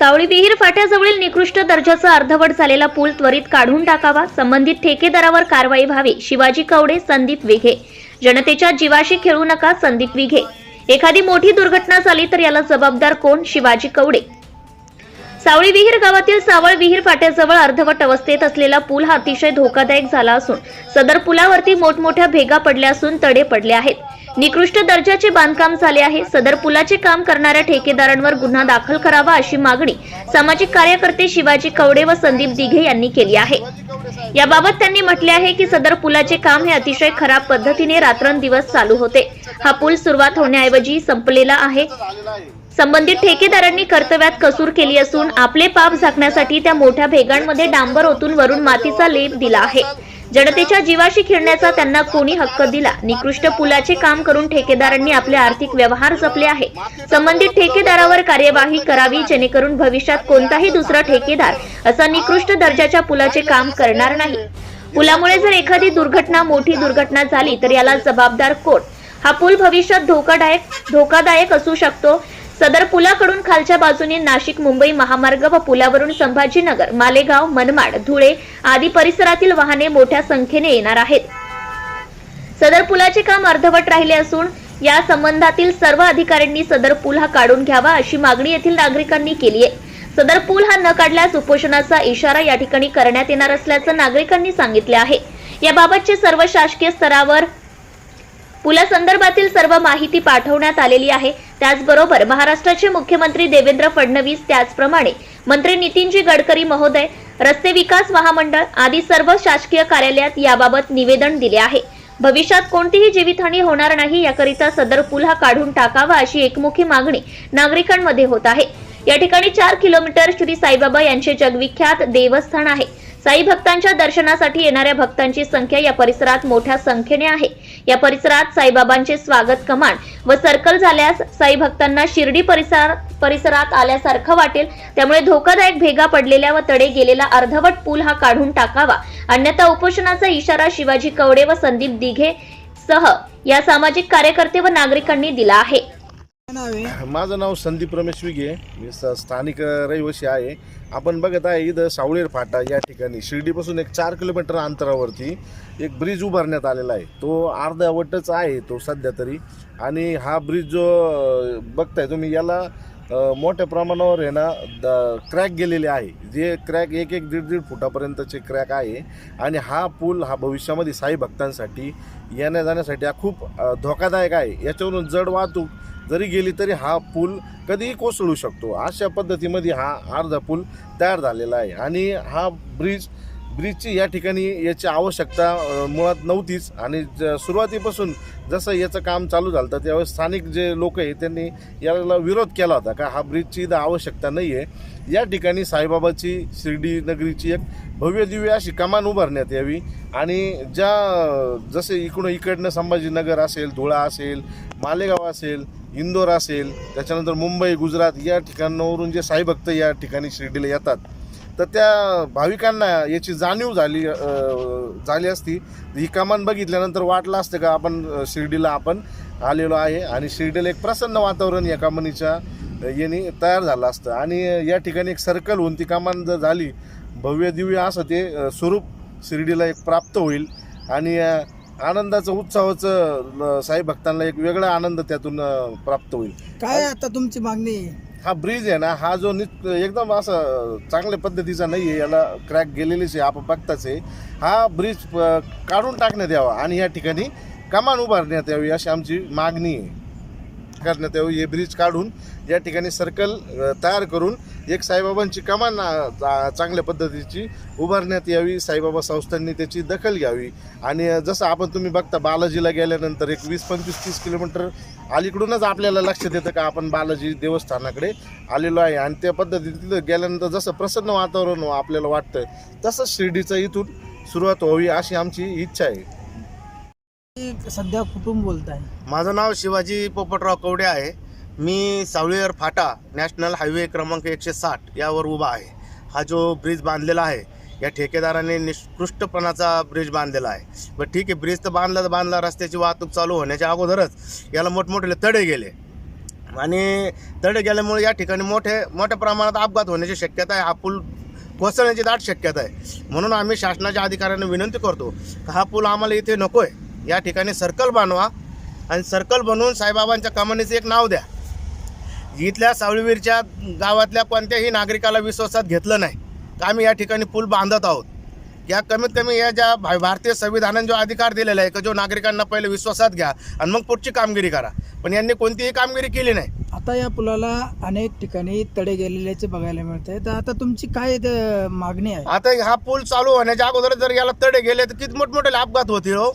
सावळी विहीर फाट्याजवळील निकृष्ट दर्जाचा अर्धवट झालेला पूल त्वरित काढून टाकावा. संबंधित ठेकेदारावर कारवाई व्हावी. शिवाजी कवडे संदीप विघे. जनतेच्या जीवाशी खेळू नका संदीप विघे. एखादी मोठी दुर्घटना झाली तर याला जबाबदार कोण? शिवाजी कवडे. सावळी विहीर गावातील सावळ विहीर फाट्याजवळ अर्धवट अवस्थेत असलेला पूल हा अतिशय धोकादायक झाला असून सदर पुलावरती मोठमोठ्या भेगा पडल्या असून तडे पडले आहेत. निकृष्ट दर्जाचे बांधकाम झाले आहे. सदर पुलाचे काम करणाऱ्या ठेकेदारांवर गुन्हा दाखल करावा अशी मागणी सामाजिक कार्यकर्ते शिवाजी कवडे व संदीप दिघे यांनी केली आहे. याबाबत त्यांनी म्हटले आहे की सदर पुलाचे काम हे अतिशय खराब पद्धतीने रात्रंदिवस चालू होते. हा पूल सुरुवात होण्याऐवजी संपलेला आहे. संबंधित ठेकेदारांनी कर्तव्यात कसूर केली असून आपले पाप झाकण्यासाठी त्या मोठ्या भेगांमध्ये डांबर ओतून वरून मातीचा लेप दिला आहे. जनतेच्या जीवाशी खेळण्याचा त्यांना कोणी हक्क दिला? निकृष्ट पुलाचे काम करून ठेकेदारांनी आपले आर्थिक व्यवहार जपले आहे. संबंधित ठेकेदारावर कार्यवाही करावी जेणेकरून भविष्यात कोणताही दुसरा ठेकेदार असा निकृष्ट दर्जाच्या पुलाचे काम करणार नाही. पुलामुळे जर एखादी दुर्घटना मोठी दुर्घटना झाली तर याला जबाबदार कोण? हा पूल भविष्यात धोकादायक धोकादायक असू शकतो. सदर पुलाकडून खालच्या बाजूने नाशिक मुंबई महामार्ग व पुलावरून संभाजीनगर मालेगाव मनमाड धुळे आदी परिसरातील वाहने मोठ्या संख्येने येणार आहेत. सदर पुलाचे काम अर्धवट राहिले असून या संबंधातील सर्व अधिकाऱ्यांनी सदर पूल हा काढून घ्यावा अशी मागणी येथील नागरिकांनी केली आहे. सदर पूल हा न काढल्यास उपोषणाचा इशारा या ठिकाणी करण्यात येणार असल्याचं नागरिकांनी सांगितले आहे. याबाबतचे सर्व शासकीय स्तरावर पुलासंदर्भातील सर्व माहिती पाठवण्यात आलेली आहे. त्याचबरोबर महाराष्ट्राचे मुख्यमंत्री देवेंद्र फडणवीस त्याचप्रमाणे मंत्री नितीनजी गडकरी महोदय रस्ते विकास महामंडळ आदी सर्व शासकीय कार्यालयात याबाबत निवेदन दिले आहे. भविष्यात कोणतीही जीवितहानी होणार नाही याकरिता सदर पूल हा काढून टाकावा अशी एकमुखी मागणी नागरिकांमध्ये होत आहे. या ठिकाणी चार किलोमीटर श्री साईबाबा यांचे जगविख्यात देवस्थान आहे. साई भक्तांच्या दर्शनासाठी येणाऱ्या भक्तांची संख्या या परिसरात मोठ्या संख्येने आहे. या परिसरात साईबाबांचे स्वागत कमान व सर्कल झाल्यास साई भक्तांना शिर्डी परिसर परिसरात आल्यासारखं वाटेल. त्यामुळे धोकादायक भेगा पडलेल्या व तडे गेलेला अर्धवट पूल हा काढून टाकावा. अन्यथा उपोषणाचा इशारा शिवाजी कवडे व संदीप दिघे सह या सामाजिक कार्यकर्ते व नागरिकांनी दिला आहे आहे. माझं नाव संदीप रमेश विगे. मी स- स्थानिक रहिवासी आहे. आपण बघत आहे इथं सावळेर फाटा या ठिकाणी. शिर्डीपासून एक चार किलोमीटर अंतरावरती एक ब्रिज उभारण्यात आलेला आहे. तो अर्धवटच आहे तो सध्या तरी. आणि हा ब्रिज जो बघताय तुम्ही याला मोठ्या प्रमाणावर आहे ना द क्रॅक गेलेले आहे. जे क्रॅक एक एक दीड दीड फुटापर्यंतचे क्रॅक आहे. आणि हा पूल हा भविष्यामध्ये साई भक्तांसाठी येण्या जाण्यासाठी हा खूप धोकादायक आहे. याच्यावरून जड वाहतूक जरी गेली तरी हा पूल कधीही कोसळू शकतो. अशा पद्धतीमध्ये हा अर्धा पूल तयार झालेला आहे. आणि हा ब्रिज ब्रिजची या ठिकाणी याची आवश्यकता मुळात नव्हतीच. आणि ज- सुरुवातीपासून जसं याचं काम चालू झालं होतं त्यावेळेस स्थानिक जे लोक आहे त्यांनी याला विरोध केला होता का हा ब्रिजची इथं आवश्यकता नाही आहे या ठिकाणी साईबाबाची शिर्डी नगरीची एक भव्य दिव्य अशी कमान उभारण्यात यावी. आणि ज्या जसे इकडून इकडनं संभाजीनगर असेल धुळा असेल मालेगाव असेल इंदोर असेल त्याच्यानंतर मुंबई गुजरात या ठिकाणावरून जे साईभक्त या ठिकाणी शिर्डीला येतात. तर त्या भाविकांना याची जाणीव झाली झाली असती. ही कमान बघितल्यानंतर वाटलं असतं का आपण शिर्डीला आपण आलेलो आहे आणि शिर्डीला एक प्रसन्न वातावरण या कमानीच्या याने तयार झालं असतं. आणि या ठिकाणी एक सर्कल होऊन ती कमान जर झाली भव्य दिव्य असं ते स्वरूप शिर्डीला एक प्राप्त होईल. आणि आनंदाचं उत्सवाचं अ, साई भक्तांना एक वेगळा आनंद त्यातून प्राप्त होईल. काय आता तुमची मागणी? आहे? हा ब्रिज आहे ना हा जो नित एकदम असं चांगल्या पद्धतीचा नाही आहे याला क्रॅक गेलेलीच आहे आपण बघताच आहे. हा ब्रिज काढून टाकण्यात यावा आणि या ठिकाणी कमान उभारण्यात यावी अशी आमची मागणी आहे. करण्यात यावी हे ब्रिज काढून या ठिकाणी सर्कल तयार करून एक साईबाबांची कमान चांगल्या पद्धतीची उभारण्यात यावी. साईबाबा संस्थांनी त्याची दखल घ्यावी. आणि जसं आपण तुम्ही बघता बालाजीला गेल्यानंतर एक वीस पंचवीस तीस किलोमीटर अलीकडूनच आपल्याला लक्षात येतं का आपण बालाजी देवस्थानाकडे आलेलो आहे. आणि त्या पद्धतीने तिथं गेल्यानंतर जसं प्रसन्न वातावरण आपल्याला वाटतं तसंच शिर्डीचं इथून सुरुवात व्हावी अशी आमची इच्छा आहे. सध्या कुठून बोलताय माझं नाव शिवाजी पोपटराव कवडे आहे. मी सावळीवर फाटा नॅशनल हायवे क्रमांक एकशे साठ यावर उभा आहे. हा जो ब्रिज बांधलेला आहे या ठेकेदाराने निष्कृष्टपणाचा ब्रिज बांधलेला आहे. बरं ठीक आहे ब्रिज तर बांधला तर बांधला रस्त्याची वाहतूक चालू होण्याच्या अगोदरच याला मोठमोठे तडे गेले. आणि तडे गेल्यामुळे या ठिकाणी मोठे मोठ्या प्रमाणात अपघात होण्याची शक्यता आहे. हा पूल कोसळण्याची दाट शक्यता आहे. म्हणून आम्ही शासनाच्या अधिकाऱ्यांना विनंती करतो हा पूल आम्हाला इथे नको आहे या ठिकाणी सर्कल बांधवा आणि सर्कल बनवून साईबाबांच्या कमानीचं एक नाव द्या. इथल्या सावळीवीरच्या गावातल्या कोणत्याही नागरिकाला विश्वासात घेतलं नाही. तर आम्ही या ठिकाणी पूल बांधत आहोत. या कमीत कमी या ज्या भारतीय संविधानाने जो अधिकार दिलेला आहे की जो नागरिकांना पहिले विश्वासात घ्या आणि मग पुढची कामगिरी करा. पण यांनी कोणतीही कामगिरी केली नाही. आता या पुलाला अनेक ठिकाणी तडे गेलेल्याचे बघायला मिळत आहे तर आता तुमची काय इथं मागणी आहे? आता हा पूल चालू होण्याच्या अगोदर जर याला तडे गेले तर किती मोठमोठे अपघात होतील हो?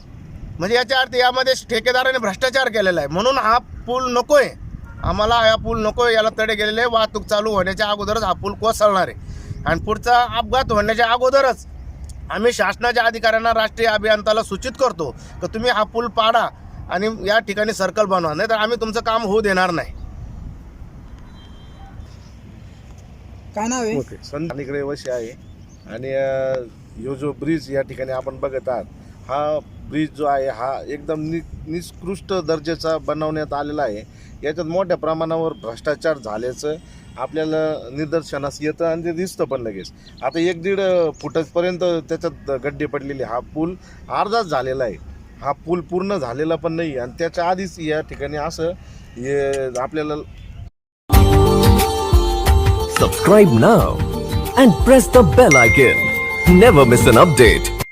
म्हणजे याच्या अर्थ यामध्ये ठेकेदाराने भ्रष्टाचार केलेला आहे. म्हणून हा पूल नकोय. आम्हाला हा पूल नकोय याला तडे गेलेले. वाहतूक चालू होण्याच्या अगोदरच हा पूल कोसळणार आहे. आणि पुढचा अपघात होण्याच्या अगोदरच आम्ही शासनाच्या अधिकाऱ्यांना राष्ट्रीय अभियंताला सूचित करतो की तुम्ही हा पूल पाडा आणि या ठिकाणी सर्कल बनवा नाही तर आम्ही तुमचं काम होऊ देणार नाही. काय नाव आहे? ओके रहिवासी आहे. आणि अ, ह्यो जो ब्रिज या ठिकाणी आपण बघत आहात हा ब्रिज जो आहे हा एकदम नि निकृष्ट दर्जाचा बनवण्यात आलेला आहे. याच्यात मोठ्या प्रमाणावर भ्रष्टाचार झाल्याचं आपल्याला निदर्शनास येतं आणि ते दिसतं पण लगेच. आता एक दीड फुटपर्यंत त्याच्यात गड्डे पडलेले हा पूल अर्धाच झालेला आहे. हा पूल पूर्ण झालेला पण नाही आणि त्याच्या आधीच या ठिकाणी असं हे आपल्याला सबस्क्राईब ना and press the bell icon never miss an update